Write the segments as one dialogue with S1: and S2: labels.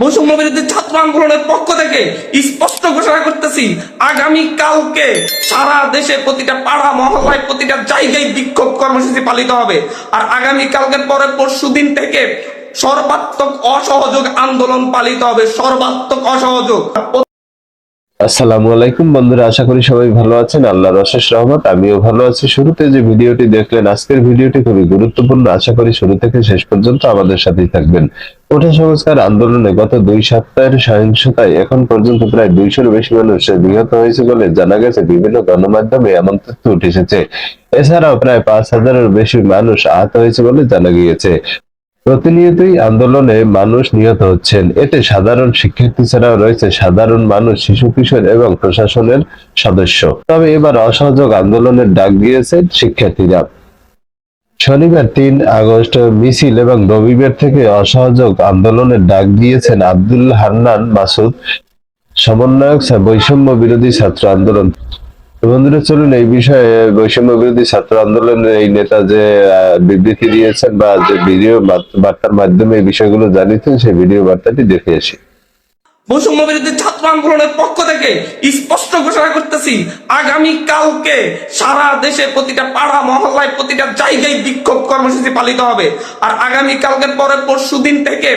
S1: বৈষম্য ছাত্র আন্দোলনের পক্ষ থেকে স্পষ্ট ঘোষণা করতেছি, আগামী কালকে সারা দেশে প্রতিটা পাড়া, মহল্লায় প্রতিটা জায়গায় বিক্ষোভ কর্মসূচি পালিত হবে। আর আগামী কালকের পরে পরশু দিন থেকে সর্বাত্মক অসহযোগ আন্দোলন পালিত হবে, সর্বাত্মক অসহযোগ।
S2: আসসালামু আলাইকুম বন্ধুরা, আশা করি সবাই ভালো আছেন। আল্লাহর অশেষ রহমত, আমিও ভালো আছি। শুরুতে যে ভিডিওটি দেখলেন, আজকের ভিডিওটি খুবই গুরুত্বপূর্ণ। আশা করি শুরু থেকে শেষ পর্যন্ত আমাদের সাথেই থাকবেন। ওঠা সংস্কার আন্দোলনে গত দুই সপ্তাহের সহিংসতায় এখন পর্যন্ত প্রায় দুইশোর বেশি মানুষ নিহত হয়েছে বলে জানা গেছে। বিভিন্ন গণমাধ্যমে এমন তথ্য উঠে এসেছে। এছাড়াও প্রায় পাঁচ হাজারের বেশি মানুষ আহত হয়েছে বলে জানা গিয়েছে। প্রতিনিয়তই আন্দোলনে মানুষ নিহত হচ্ছেন। এতে সাধারণ শিক্ষার্থী ছাড়াও রয়েছে সাধারণ মানুষ, শিশু, কিশোর এবং প্রশাসনের সদস্য। তবে এবার অসহযোগ আন্দোলনের ডাক দিয়েছেন শিক্ষার্থীরা। শনিবার তিন আগস্ট মিছিল এবং রবিবার থেকে অসহযোগ আন্দোলনের ডাক দিয়েছেন আব্দুল হান্নান মাসুদ, সমন্বয়ক, বৈষম্য বিরোধী ছাত্র আন্দোলন। বন্ধুরা, চলুন এই বিষয়ে বৈষম্য বিরোধী ছাত্র আন্দোলনের এই নেতা যে বিবৃতি দিয়েছেন বা যে ভিডিও বার্তার মাধ্যমে এই বিষয়গুলো জানিয়েছেন, সেই ভিডিও বার্তাটি দেখে আসি।
S1: বৈষম্য বিরোধী ছাত্র আন্দোলনের পক্ষ থেকে স্পষ্ট ঘোষণা করতেছি, আগামী কালকে সারা দেশে প্রতিটা পাড়া, মহল্লায় প্রতিটা জায়গায় বিক্ষোভ কর্মসূচি পালিত হবে। আর আগামী কালকের পরে পরশু দিন থেকে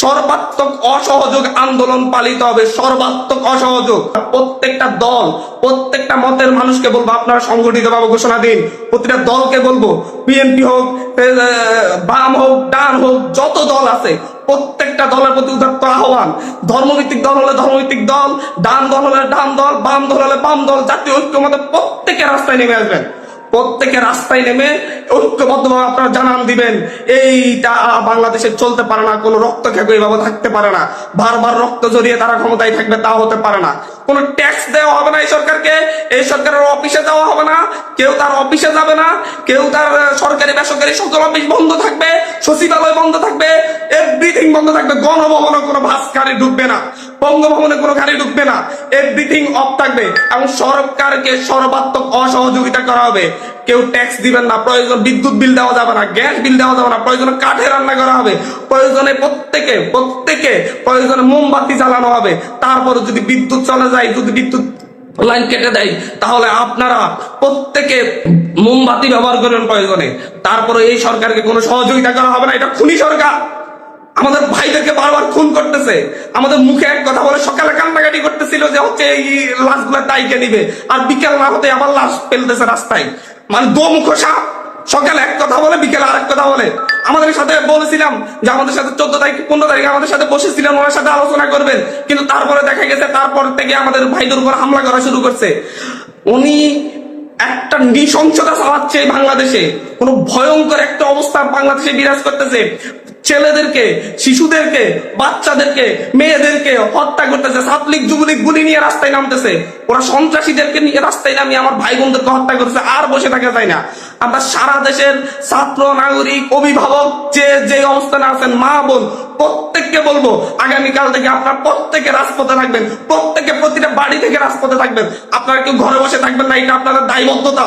S1: সর্বাত্মক অসহযোগ আন্দোলন পালিত হবে, সর্বাত্মক অসহযোগ। প্রত্যেকটা দল, প্রত্যেকটা মতের মানুষকে বলব, আপনারা সংগঠিত ভাবে ঘোষণা দিন। প্রতিটা দলকে বলব, বিএনপি হোক বাম হোক, ডান হোক, যত দল আছে, প্রত্যেকটা দলের প্রতি উদাত্ত আহ্বান। ধর্মভিত্তিক দল হলে ধর্মভিত্তিক দল, ডান দল হলে ডান দল, বাম দল হলে বাম দল, জাতীয় ঐক্যমতে প্রত্যেকে রাস্তায় নেমে আসবেন। প্রত্যেকে রাস্তায় নেমে ঐক্যবদ্ধভাবে আপনারা জানান দিবেন, এইটা বাংলাদেশে চলতে পারে না, কোনো রক্ত খেকো এইভাবে থাকতে পারে না, বারবার রক্ত জড়িয়ে তারা ক্ষমতায় থাকবে তা হতে পারে না। কোনো ট্যাক্স দেওয়া হবে না এই সরকারকে, এই সরকারের অফিসে যাওয়া হবে না, কেউ তার অফিসে যাবে না, কেউ তার সরকারি, বেসরকারি সকল অফিস বন্ধ থাকবে, সচিবালয় বন্ধ থাকবে এভরিথিং বন্ধ থাকবে গণভবনে কোনো গাড়ি ঢুকবে না। বঙ্গভবনে কোনো গাড়ি ঢুকবে না। এভরিথিং অফ থাকবে এবং সরকারকে সর্বাত্মক অসহযোগিতা করা হবে। কেউ ট্যাক্স দিবেন না, প্রয়োজন বিদ্যুৎ বিল দেওয়া যাবে না গ্যাস বিল দেওয়া যাবে না, প্রয়োজনে কাঠে রান্না করা হবে, প্রয়োজনে প্রত্যেকে প্রত্যেকে প্রয়োজনে মোমবাতি জ্বালানো হবে। তারপরে যদি বিদ্যুৎ চলে যায়, যদি বিদ্যুৎ লাইন কেটে দেয়, তাহলে আপনারা প্রত্যেকে মোমবাতি ব্যবহার করবেন প্রয়োজনে। তারপরে এই সরকারকে কোনো সহযোগিতা করা হবে না, এটা খুনি সরকার। আমাদের ভাইদেরকে বারবার খুন করতেছে। আমাদের মুখে এক কথা বলে সকালে কান্নাকাটি করতেছিল যে হচ্ছে এই লাশগুলো দায়কে নিবে আর বিকেল না হতে আবার লাশ ফেলতেছে রাস্তায়। মানে দোমুখ সাপ সকালে এক কথা বলে, বিকেলে আরেক কথা বলে। আমাদের সাথে বলেছিলাম যে আমাদের সাথে চোদ্দ তারিখ, পনেরো তারিখে আমাদের সাথে বসেছিলেন, ওনার সাথে আলোচনা করবেন। কিন্তু তারপরে দেখা গেছে, তারপর থেকে আমাদের ভাইদের উপর হামলা করা শুরু করছে। উনি একটা নৃশংসতা চালাচ্ছে বাংলাদেশে। কোন ভয়ঙ্কর একটা অবস্থা বাংলাদেশে বিরাজ করতেছে। ছেলেদেরকে, শিশুদেরকে, বাচ্চাদেরকে, মেয়েদেরকে হত্যা করতেছে। ছাত্রলীগ, যুবলীগ গুলি নিয়ে রাস্তায় নামতেছে। ওরা সন্ত্রাসীদেরকে নিয়ে রাস্তায় নামিয়ে আমার ভাই বোনদেরকে হত্যা করতেছে। আর বসে থাকা যায় না। আমরা সারা দেশের ছাত্র, নাগরিক, অভিভাবক, যে যে অবস্থানে আছেন, মা, বোন, প্রত্যেককে বলব, আগামীকাল থেকে আপনারা প্রত্যেকে রাজপথে থাকবেন। প্রত্যেকে প্রতিটা বাড়ি থেকে রাজপথে থাকবেন। আপনারা কেউ ঘরে বসে থাকবেন না, এটা আপনাদের দায়বদ্ধতা।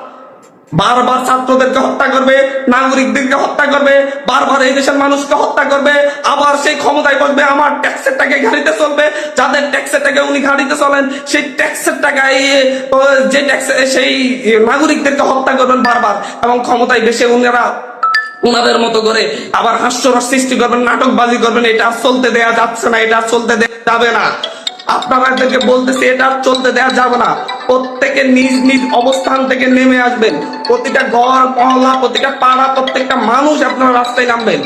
S1: বারবার ছাত্রদেরকে হত্যা করবে, নাগরিকদেরকে হত্যা করবে, বারবার এই দেশের মানুষকে হত্যা করবে, আবার সেই ক্ষমতায় বসবে, আমার ট্যাক্সের টাকা গাড়িতে চলবে, যাদের ট্যাক্সের টাকা উনি গাড়িতে চলেন, সেই ট্যাক্সের টাকায় যে ট্যাক্স, সেই নাগরিকদেরকে হত্যা করবেন বারবার, এবং ক্ষমতায় বেশে উনারা উনাদের মতো করে আবার হাস্যরস সৃষ্টি করবেন, নাটকবাজি করবেন, এটা চলতে দেয়া যাচ্ছে না, এটা চলতে দেয়া যাবে না। আপনারা বলতেছি, এটা চলতে দেওয়া যাবে না। প্রত্যেকে নিজ নিজ অবস্থান থেকে নেমে আসবেন। প্রতিটা ঘর মহল্লা প্রতিটা পাড়া, প্রত্যেকটা মানুষ আপনার রাস্তায় নামবেন।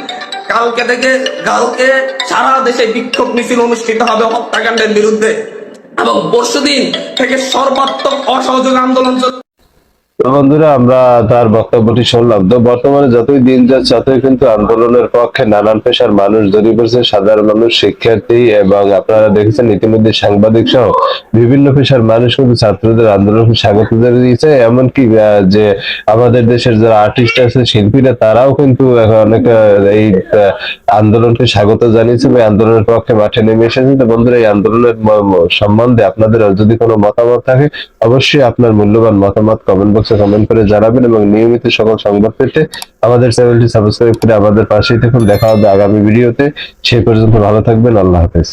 S1: কালকে থেকে, কালকে সারা দেশে বিক্ষোভ মিছিল অনুষ্ঠিত হবে হত্যাকাণ্ডের বিরুদ্ধে। এবং পরশুদিন থেকে সর্বাত্মক অসহযোগ আন্দোলন
S2: বন্ধুরা, আমরা তার বক্তব্যটি শুনলাম। তো বর্তমানে যতই দিন যাচ্ছে, ততই কিন্তু আন্দোলনের পক্ষে নানান পেশার মানুষ জড়িয়ে পড়ছে। সাধারণ মানুষ, শিক্ষার্থী এবং আপনারা দেখেছেন ইতিমধ্যে সাংবাদিক সহ বিভিন্ন পেশার মানুষ কিন্তু ছাত্রদের আন্দোলনকে স্বাগত জানিয়েছে। এমনকি যে আমাদের দেশের যারা আর্টিস্ট আছে, শিল্পীরা, তারাও কিন্তু অনেক এই আন্দোলনকে স্বাগত জানিয়েছে এবং আন্দোলনের পক্ষে মাঠে নেমে এসেছে। তো বন্ধুরা, এই আন্দোলনের সম্বন্ধে আপনাদের যদি কোনো মতামত থাকে, অবশ্যই আপনার মূল্যবান মতামত কমেন্ট বক্সে কমেন্ট করে জানাবেন এবং নিয়মিত সকল সংবাদ পেতে আমাদের চ্যানেলটি সাবস্ক্রাইব করে আমাদের পাশেই থাকুন। দেখা হবে আগামী ভিডিওতে সে পর্যন্ত ভালো থাকবেন। আল্লাহ হাফেজ।